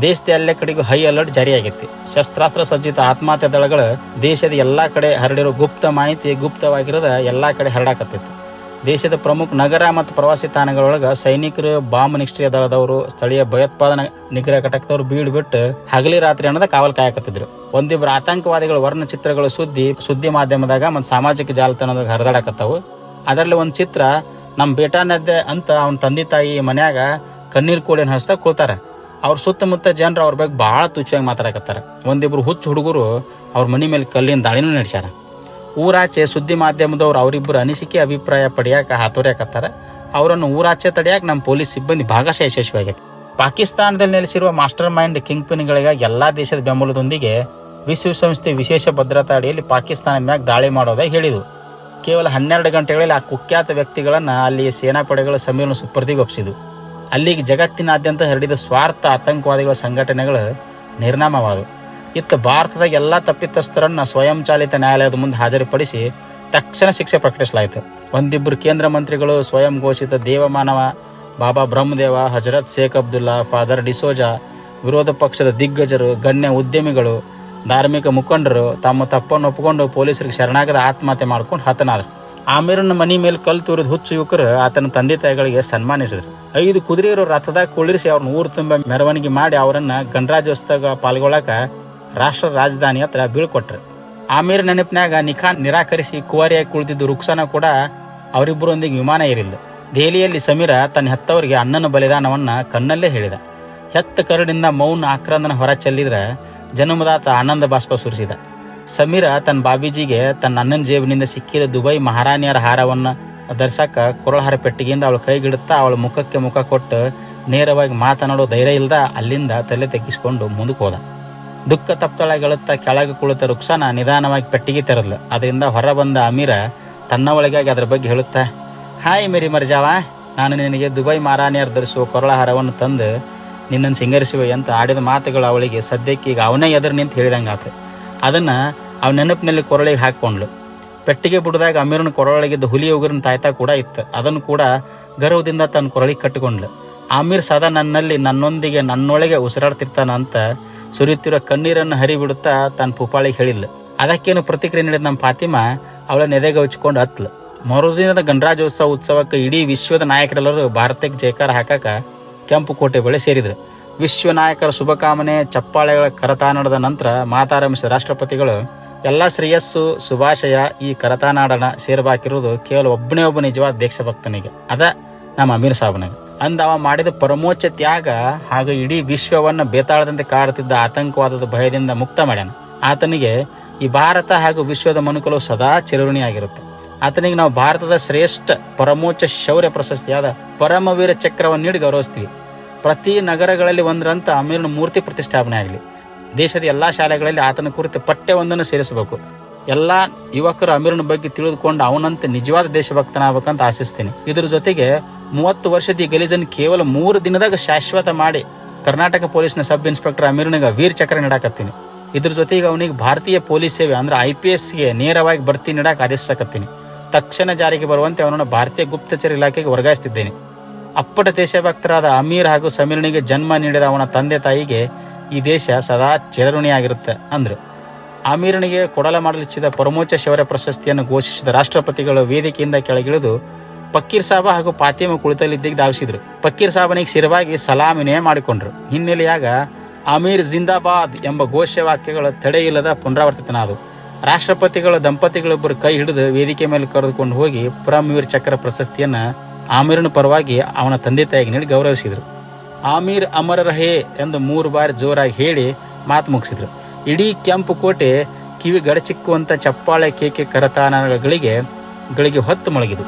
ದೇಶದ ಎಲ್ಲ ಕಡೆಗೂ ಹೈ ಅಲರ್ಟ್ ಜಾರಿಯಾಗಿತ್ತು ಶಸ್ತ್ರಾಸ್ತ್ರ ಸಜ್ಜಿತ ಆತ್ಮಹತ್ಯೆ ದಳಗಳು ದೇಶದ ಎಲ್ಲಾ ಕಡೆ ಹರಡಿರೋ ಗುಪ್ತ ಮಾಹಿತಿ ಗುಪ್ತವಾಗಿರೋದ ಎಲ್ಲಾ ಕಡೆ ಹರಡಾಕತ್ತಿತ್ತು ದೇಶದ ಪ್ರಮುಖ ನಗರ ಮತ್ತು ಪ್ರವಾಸಿ ತಾಣಗಳೊಳಗೆ ಸೈನಿಕರು, ಬಾಂಬ್ ನಿಷ್ಕ್ರಿಯ ದಳದವರು, ಸ್ಥಳೀಯ ಭಯೋತ್ಪಾದನಾ ನಿಗ್ರಹ ಘಟಕದವರು ಬೀಡು ಬಿಟ್ಟು ಹಗಲಿ ರಾತ್ರಿ ಅನ್ನೋದ ಕಾವಲ್ ಕಾಯಕತ್ತಿದ್ರು. ಒಂದಿಬ್ಬರು ಆತಂಕವಾದಿಗಳು ವರ್ಣಚಿತ್ರಗಳು ಸುದ್ದಿ ಸುದ್ದಿ ಮಾಧ್ಯಮದಾಗ ಮತ್ತು ಸಾಮಾಜಿಕ ಜಾಲತಾಣದಾಗ ಹರಿದಾಡಕತ್ತವು. ಅದರಲ್ಲಿ ಒಂದು ಚಿತ್ರ ನಮ್ಮ ಬೇಟಾನದ್ದೆ ಅಂತ ಅವನ ತಂದೆ ತಾಯಿ ಮನ್ಯಾಗ ಕಣ್ಣೀರು ಕೋಳಿನ ಹರಿಸ್ತಾ ಕೂಳ್ತಾರ. ಅವ್ರ ಸುತ್ತಮುತ್ತ ಜನರು ಅವ್ರ ಬಗ್ಗೆ ಭಾಳ ತುಚ್ಛವಾಗಿ ಮಾತಾಡಕತ್ತಾರ. ಒಂದಿಬ್ರು ಹುಚ್ಚು ಹುಡುಗರು ಅವ್ರ ಮನೆ ಮೇಲೆ ಕಲ್ಲಿನ ದಾಳಿನೂ ನಡೆಸ್ಯಾರ. ಊರಾಚೆ ಸುದ್ದಿ ಮಾಧ್ಯಮದವ್ರು ಅವರಿಬ್ಬರು ಅನಿಸಿಕೆ, ಅಭಿಪ್ರಾಯ ಪಡೆಯಾಕ ಹಾತೊರ್ಯಾಕತ್ತಾರ. ಅವರನ್ನು ಊರಾಚೆ ತಡೆಯಾಕ ನಮ್ಮ ಪೊಲೀಸ್ ಸಿಬ್ಬಂದಿ ಭಾಗಶಃ ಯಶಸ್ವಿಯಾಗಿದೆ ಪಾಕಿಸ್ತಾನದಲ್ಲಿ ನೆಲೆಸಿರುವ ಮಾಸ್ಟರ್ ಮೈಂಡ್ ಕಿಂಗ್ ಪಿನ್ಗಳಿಗಾಗಿ ಎಲ್ಲ ದೇಶದ ಬೆಂಬಲದೊಂದಿಗೆ ವಿಶ್ವಸಂಸ್ಥೆ ವಿಶೇಷ ಭದ್ರತಾ ಅಡಿಯಲ್ಲಿ ಪಾಕಿಸ್ತಾನ ಮ್ಯಾಗ ದಾಳಿ ಮಾಡೋದಾಗಿ ಹೇಳಿದವು ಕೇವಲ ಹನ್ನೆರಡು ಗಂಟೆಗಳಲ್ಲಿ ಆ ಕುಖ್ಯಾತ ವ್ಯಕ್ತಿಗಳನ್ನು ಅಲ್ಲಿ ಸೇನಾಪಡೆಗಳ ಸಮ್ಮೇಳನ ಸುಪರ್ದಿಗೊಪ್ಸಿದ್ವು ಅಲ್ಲಿಗೆ ಜಗತ್ತಿನಾದ್ಯಂತ ಹರಡಿದ ಸ್ವಾರ್ಥ ಆತಂಕವಾದಿಗಳ ಸಂಘಟನೆಗಳು ನಿರ್ನಾಮವಾದವು. ಇತ್ತ ಭಾರತದಾಗ ಎಲ್ಲ ತಪ್ಪಿತಸ್ಥರನ್ನ ಸ್ವಯಂಚಾಲಿತ ನ್ಯಾಯಾಲಯದ ಮುಂದೆ ಹಾಜರುಪಡಿಸಿ ತಕ್ಷಣ ಶಿಕ್ಷೆ ಪ್ರಕಟಿಸಲಾಯಿತು. ಒಂದಿಬ್ಬರು ಕೇಂದ್ರ ಮಂತ್ರಿಗಳು ಸ್ವಯಂ ಘೋಷಿತ ದೇವಮಾನವ, ಬಾಬಾ ಬ್ರಹ್ಮದೇವ, ಹಜರತ್ ಶೇಖ್ ಅಬ್ದುಲ್ಲಾ, ಫಾದರ್ ಡಿಸೋಜಾ, ವಿರೋಧ ಪಕ್ಷದ ದಿಗ್ಗಜರು, ಗಣ್ಯ ಉದ್ಯಮಿಗಳು, ಧಾರ್ಮಿಕ ಮುಖಂಡರು ತಮ್ಮ ತಪ್ಪನ್ನು ಒಪ್ಪಿಕೊಂಡು ಪೊಲೀಸರಿಗೆ ಶರಣಾಗದ ಆತ್ಮಹತ್ಯೆ ಮಾಡ್ಕೊಂಡು ಹತನಾದ್ರು. ಆಮೀರನ ಮನಿ ಮೇಲೆ ಕಲ್ಲು ತೋರಿದ ಹುಚ್ಚು ಯುವಕರು ಆತನ ತಂದೆ ತಾಯಿಗಳಿಗೆ ಸನ್ಮಾನಿಸಿದ್ರು ಐದು ಕುದುರೆಯರು ರಥದಾಗ ಕುಳ್ಳಿರಿಸಿ ಅವ್ರನ್ನ ಊರು ತುಂಬ ಮೆರವಣಿಗೆ ಮಾಡಿ ಅವರನ್ನ ಗಣರಾಜ್ಯೋತ್ಸವ ಪಾಲ್ಗೊಳ್ಳಾಕ ರಾಷ್ಟ್ರ ರಾಜಧಾನಿ ಹತ್ರ ಬೀಳ್ಕೊಟ್ರು ಆಮೀರ್ ನೆನಪಿನಾಗ ನಿಖಾನ್ ನಿರಾಕರಿಸಿ ಕುವಾರಿಯಾಗಿ ಕುಳಿತಿದ್ದು ರುಕ್ಸಾನ ಕೂಡ ಅವರಿಬ್ಬರೊಂದಿಗೆ ವಿಮಾನ ಏರಿಲ್ಲ ದೆಹಲಿಯಲ್ಲಿ ಸಮೀರ ತನ್ನ ಹೆತ್ತವರಿಗೆ ಅಣ್ಣನ ಬಲಿದಾನವನ್ನ ಕಣ್ಣಲ್ಲೇ ಹೇಳಿದ. ಹೆತ್ತ ಕರಡಿಂದ ಮೌನ ಆಕ್ರಂದನ ಹೊರ ಚೆಲ್ಲಿದ್ರ ಜನ್ಮದಾತ ಆನಂದ ಬಾಷ್ಪ ಸುರಿಸಿದ. ಸಮೀರ ತನ್ನ ಬಾಬೀಜಿಗೆ ತನ್ನ ಅಣ್ಣನ ಜೇಬಿನಿಂದ ಸಿಕ್ಕಿದ ದುಬೈ ಮಹಾರಾಣಿಯರ ಹಾರವನ್ನು ಧರಿಸಾಕ ಕೊರಳಹಾರ ಪೆಟ್ಟಿಗೆಯಿಂದ ಅವಳು ಕೈಗಿಡುತ್ತಾ ಅವಳ ಮುಖಕ್ಕೆ ಮುಖ ಕೊಟ್ಟು ನೇರವಾಗಿ ಮಾತನಾಡೋ ಧೈರ್ಯ ಇಲ್ದ ಅಲ್ಲಿಂದ ತಲೆ ತೆಗ್ಗಿಸ್ಕೊಂಡು ಮುಂದಕ್ಕೆ ಹೋದ. ದುಃಖ ತಪ್ತಳಗಳುತ್ತಾ ಕೆಳಗೆ ಕುಳಿತ ರುಕ್ಸಾನ ನಿಧಾನವಾಗಿ ಪೆಟ್ಟಿಗೆ ತೆರದ್ಲು. ಅದರಿಂದ ಹೊರ ಬಂದ ಅಮೀರ ತನ್ನ ಒಳಗಾಗಿ ಅದರ ಬಗ್ಗೆ ಹೇಳುತ್ತಾ, ಹಾಯ್ ಮೇರಿ ಮರ್ಜಾವ, ನಾನು ನಿನಗೆ ದುಬೈ ಮಾರಾಣಿಯರು ಧರಿಸುವ ಕೊರಳಹಾರವನ್ನು ತಂದು ನಿನ್ನನ್ನು ಸಿಂಗರಿಸುವೆ ಅಂತ ಆಡಿದ ಮಾತುಗಳು ಅವಳಿಗೆ ಸದ್ಯಕ್ಕೆ ಈಗ ಅವನೇ ಎದುರು ನಿಂತು ಹೇಳಿದಂಗಾತು. ಅದನ್ನು ಅವ ನೆನಪಿನಲ್ಲಿ ಕೊರಳಿಗೆ ಹಾಕ್ಕೊಂಡ್ಳು. ಪೆಟ್ಟಿಗೆ ಬಿಡದಾಗ ಅಮೀರನ ಕೊರಳೊಳಗಿದ್ದ ಹುಲಿ ಉಗುರಿನ ತಾಯ್ತಾ ಕೂಡ ಇತ್ತು. ಅದನ್ನು ಕೂಡ ಗರ್ವದಿಂದ ತನ್ನ ಕೊರಳಿಗೆ ಕಟ್ಟಿಕೊಂಡ್ಳು. ಅಮೀರ್ ಸದಾ ನನ್ನಲ್ಲಿ, ನನ್ನೊಂದಿಗೆ, ನನ್ನೊಳಗೆ ಉಸಿರಾಡ್ತಿರ್ತಾನ ಅಂತ ಸುರಿಯುತ್ತಿರೋ ಕಣ್ಣೀರನ್ನು ಹರಿಬಿಡುತ್ತಾ ತನ್ನ ಪುಪಾಳಿಗೆ ಹೇಳಿದ್ಲು. ಅದಕ್ಕೇನು ಪ್ರತಿಕ್ರಿಯೆ ನೀಡಿದ ನಮ್ಮ ಫಾತಿಮಾ, ಅವಳ ನೆದೆಗೆ ಹಚ್ಕೊಂಡು ಹತ್ಲು. ಮರುದಿನದ ಗಣರಾಜ್ಯೋತ್ಸವ ಉತ್ಸವಕ್ಕೆ ಇಡೀ ವಿಶ್ವದ ನಾಯಕರೆಲ್ಲರೂ ಭಾರತಕ್ಕೆ ಜಯಕಾರ ಹಾಕಾಕ ಕೆಂಪು ಕೋಟೆ ಬಳಿ ಸೇರಿದ್ರು. ವಿಶ್ವ ನಾಯಕರ ಶುಭಕಾಮನೆ, ಚಪ್ಪಾಳೆಗಳ ಕರತಾನಡದ ನಂತರ ಮಾತಾರಂಭಿಸಿದ ರಾಷ್ಟ್ರಪತಿಗಳು, ಎಲ್ಲ ಶ್ರೇಯಸ್ಸು, ಶುಭಾಶಯ ಈ ಕರತಾನಾಡನ ಸೇರ್ಬಾಕಿರುವುದು ಕೇವಲ ಒಬ್ಬನೇ ಒಬ್ಬ ನಿಜವಾದ ದೇಶಭಕ್ತನಿಗೆ. ಅದ ನಮ್ಮ ಅಮೀರ್ ಸಾಬನಿಗೆ. ಅಂದ ಅವ ಮಾಡಿದ ಪರಮೋಚ್ಚ ತ್ಯಾಗ ಹಾಗೂ ಇಡೀ ವಿಶ್ವವನ್ನು ಬೇತಾಳದಂತೆ ಕಾಡುತ್ತಿದ್ದ ಆತಂಕವಾದದ ಭಯದಿಂದ ಮುಕ್ತ ಮಾಡ್ಯಾನ. ಆತನಿಗೆ ಈ ಭಾರತ ಹಾಗೂ ವಿಶ್ವದ ಮನುಕುಲವು ಸದಾ ಚಿರಋಣಿಯಾಗಿರುತ್ತೆ. ಆತನಿಗೆ ನಾವು ಭಾರತದ ಶ್ರೇಷ್ಠ, ಪರಮೋಚ್ಚ ಶೌರ್ಯ ಪ್ರಶಸ್ತಿಯಾದ ಪರಮವೀರ ಚಕ್ರವನ್ನು ನೀಡಿ ಗೌರವಿಸ್ತೀವಿ. ಪ್ರತಿ ನಗರಗಳಲ್ಲಿ ಒಂದರಂತ ಅಮೀರ್ನ ಮೂರ್ತಿ ಪ್ರತಿಷ್ಠಾಪನೆ ಆಗಲಿ. ದೇಶದ ಎಲ್ಲ ಶಾಲೆಗಳಲ್ಲಿ ಆತನ ಕುರಿತು ಪಠ್ಯವೊಂದನ್ನು ಸೇರಿಸಬೇಕು. ಎಲ್ಲ ಯುವಕರು ಅಮೀರ್ನ ಬಗ್ಗೆ ತಿಳಿದುಕೊಂಡು ಅವನಂತೆ ನಿಜವಾದ ದೇಶಭಕ್ತನಾಗಬೇಕಂತ ಆಶಿಸ್ತೀನಿ. ಇದರ ಜೊತೆಗೆ ಮೂವತ್ತು ವರ್ಷದ ಈ ಗಲೀಜನ್ನು ಕೇವಲ ಮೂರು ದಿನದಾಗ ಶಾಶ್ವತ ಮಾಡಿ ಕರ್ನಾಟಕ ಪೊಲೀಸ್ನ ಸಬ್ ಇನ್ಸ್ಪೆಕ್ಟರ್ ಅಮೀರನಿಗೆ ವೀರ್ ಚಕ್ರ ನೀಡಾಕತ್ತೀನಿ. ಇದ್ರ ಜೊತೆಗೆ ಅವನಿಗೆ ಭಾರತೀಯ ಪೊಲೀಸ್ ಸೇವೆ ಅಂದ್ರೆ ಐ ಪಿ ಎಸ್ಗೆ ನೇರವಾಗಿ ಭರ್ತಿ ನೀಡಕ್ಕೆ ಆದೇಶಿಸಕತ್ತೀನಿ. ತಕ್ಷಣ ಜಾರಿಗೆ ಬರುವಂತೆ ಅವನನ್ನು ಭಾರತೀಯ ಗುಪ್ತಚರ ಇಲಾಖೆಗೆ ವರ್ಗಾಯಿಸ್ತಿದ್ದೇನೆ. ಅಪ್ಪಟ ದೇಶಭಕ್ತರಾದ ಅಮೀರ್ ಹಾಗೂ ಸಮೀರನಿಗೆ ಜನ್ಮ ನೀಡಿದ ಅವನ ತಂದೆ ತಾಯಿಗೆ ಈ ದೇಶ ಸದಾ ಚಿರಋಣಿಯಾಗಿರುತ್ತೆ ಅಂದರು. ಅಮೀರನಿಗೆ ಕೊಡಲ ಮಾಡಲಿಚ್ಚಿದ ಪರಮೋಚ್ಚ ಶೌರ್ಯ ಪ್ರಶಸ್ತಿಯನ್ನು ಘೋಷಿಸಿದ ರಾಷ್ಟ್ರಪತಿಗಳು ವೇದಿಕೆಯಿಂದ ಕೆಳಗಿಳಿದು ಫಕ್ಕೀರ್ ಸಾಬ ಹಾಗೂ ಪಾತಿಮ ಕುಳಿತಲ್ಲಿದ್ದಿಗೆ ಧಾವಿಸಿದ್ರು. ಪಕ್ಕೀರ್ ಸಾಬನಿಗೆ ಶಿರವಾಗಿ ಸಲಾಮಿನೇ ಮಾಡಿಕೊಂಡ್ರು. ಹಿನ್ನೆಲೆಯಾಗ ಅಮೀರ್ ಜಿಂದಾಬಾದ್ ಎಂಬ ಘೋಷವಾಕ್ಯಗಳ ತಡೆಯಿಲ್ಲದ ಪುನರಾವರ್ತಿತನಾದವು ರಾಷ್ಟ್ರಪತಿಗಳ ದಂಪತಿಗಳಿಬ್ಬರು ಕೈ ಹಿಡಿದು ವೇದಿಕೆ ಮೇಲೆ ಕರೆದುಕೊಂಡು ಹೋಗಿ ಪರಮವೀರ್ ಚಕ್ರ ಪ್ರಶಸ್ತಿಯನ್ನ ಆಮೀರನ ಪರವಾಗಿ ಅವನ ತಂದೆ ತಾಯಿಗೆ ನೀಡಿ ಗೌರವಿಸಿದರು. ಆಮೀರ್ ಅಮರ ರಹೇ ಎಂದು ಮೂರು ಬಾರಿ ಜೋರಾಗಿ ಹೇಳಿ ಮಾತು ಮುಗಿಸಿದರು. ಇಡೀ ಕೆಂಪು ಕೋಟೆ ಕಿವಿ ಗಡಚಿಕ್ಕುವಂಥ ಚಪ್ಪಾಳೆ ಕೇಕೆ ಕರತಾನಗಳಿಗೆ ಗಳಿಗೆ ಹೊತ್ತು ಮೊಳಗಿದು.